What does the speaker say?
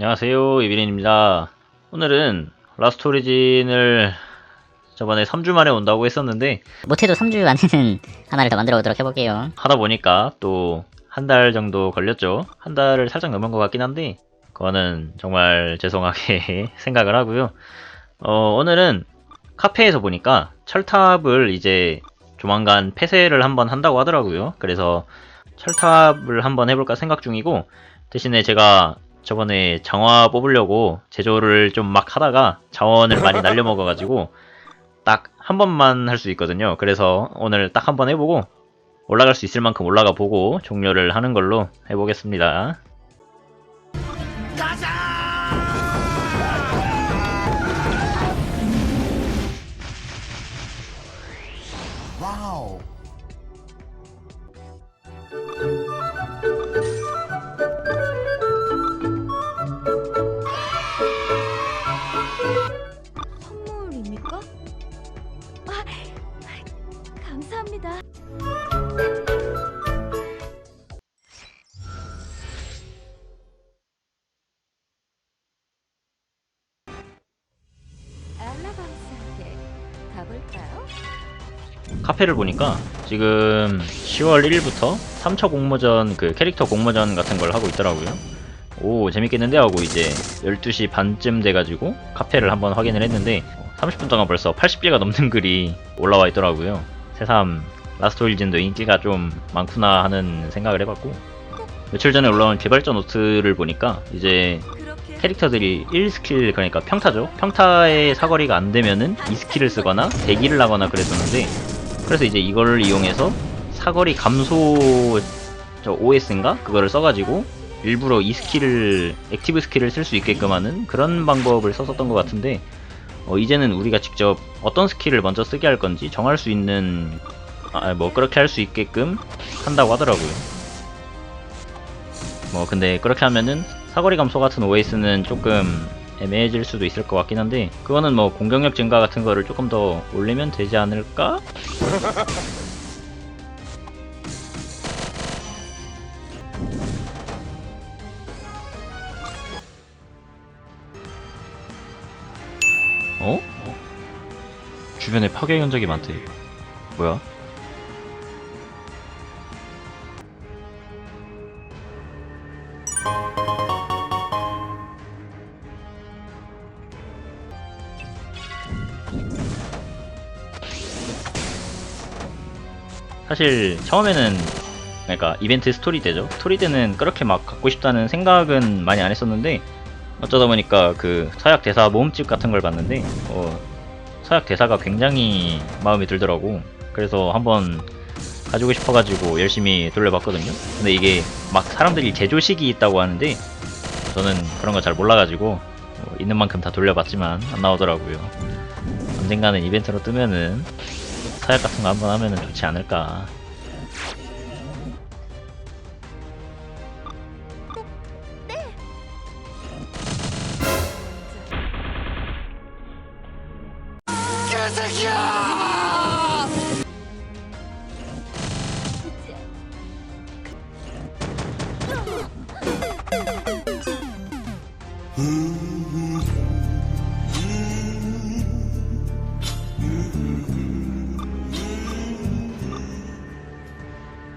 안녕하세요 이빈입니다. 오늘은 라스트 오리진을 저번에 3주 만에 온다고 했었는데 못해도 3주 안에는 하나를 더 만들어 보도록 해볼게요. 하다 보니까 또 한 달 정도 걸렸죠. 한 달을 살짝 넘은 것 같긴 한데 그거는 정말 죄송하게 생각을 하고요. 어, 오늘은 카페에서 보니까 철탑을 이제 조만간 폐쇄를 한번 한다고 하더라고요. 그래서 철탑을 한번 해볼까 생각 중이고 대신에 제가 저번에 장화 뽑으려고 제조를 좀 막 하다가 자원을 많이 날려먹어가지고 딱 한 번만 할 수 있거든요. 그래서 오늘 딱 한 번 해보고 올라갈 수 있을 만큼 올라가 보고 종료를 하는 걸로 해보겠습니다. 가볼까요? 카페를 보니까 지금 10월 1일부터 3차 공모전 그 캐릭터 공모전 같은 걸 하고 있더라고요. 오 재밌겠는데 하고 이제 12시 반쯤 돼가지고 카페를 한번 확인을 했는데 30분 동안 벌써 80개가 넘는 글이 올라와 있더라고요. 새삼 라스트 윌진도 인기가 좀 많구나 하는 생각을 해봤고 며칠 전에 올라온 개발자 노트를 보니까 이제 캐릭터들이 1스킬 그러니까 평타죠. 평타의 사거리가 안 되면은 2스킬을 쓰거나 대기를 하거나 그랬었는데 그래서 이제 이걸 이용해서 사거리 감소 저 OS인가 그거를 써가지고 일부러 2스킬을 액티브 스킬을 쓸 수 있게끔 하는 그런 방법을 썼었던 것 같은데 어, 이제는 우리가 직접 어떤 스킬을 먼저 쓰게 할 건지 정할 수 있는 아, 뭐 그렇게 할 수 있게끔 한다고 하더라고요. 뭐 근데 그렇게 하면은 사거리 감소 같은 OS는 조금 애매해질 수도 있을 것 같긴 한데 그거는 뭐 공격력 증가 같은 거를 조금 더 올리면 되지 않을까? 어? 주변에 파괴 흔적이 많대. 뭐야? 사실 처음에는 그러니까 이벤트 스토리 때죠. 스토리 때는 그렇게 막 갖고 싶다는 생각은 많이 안 했었는데 어쩌다 보니까 그 서약 대사 모음집 같은 걸 봤는데 어, 서약 대사가 굉장히 마음에 들더라고. 그래서 한번 가지고 싶어가지고 열심히 돌려봤거든요. 근데 이게 막 사람들이 제조식이 있다고 하는데 저는 그런 거 잘 몰라가지고 뭐 있는 만큼 다 돌려봤지만 안 나오더라고요. 언젠가는 이벤트로 뜨면은 타협 같은 거 한번 하면 좋지 않을까 음.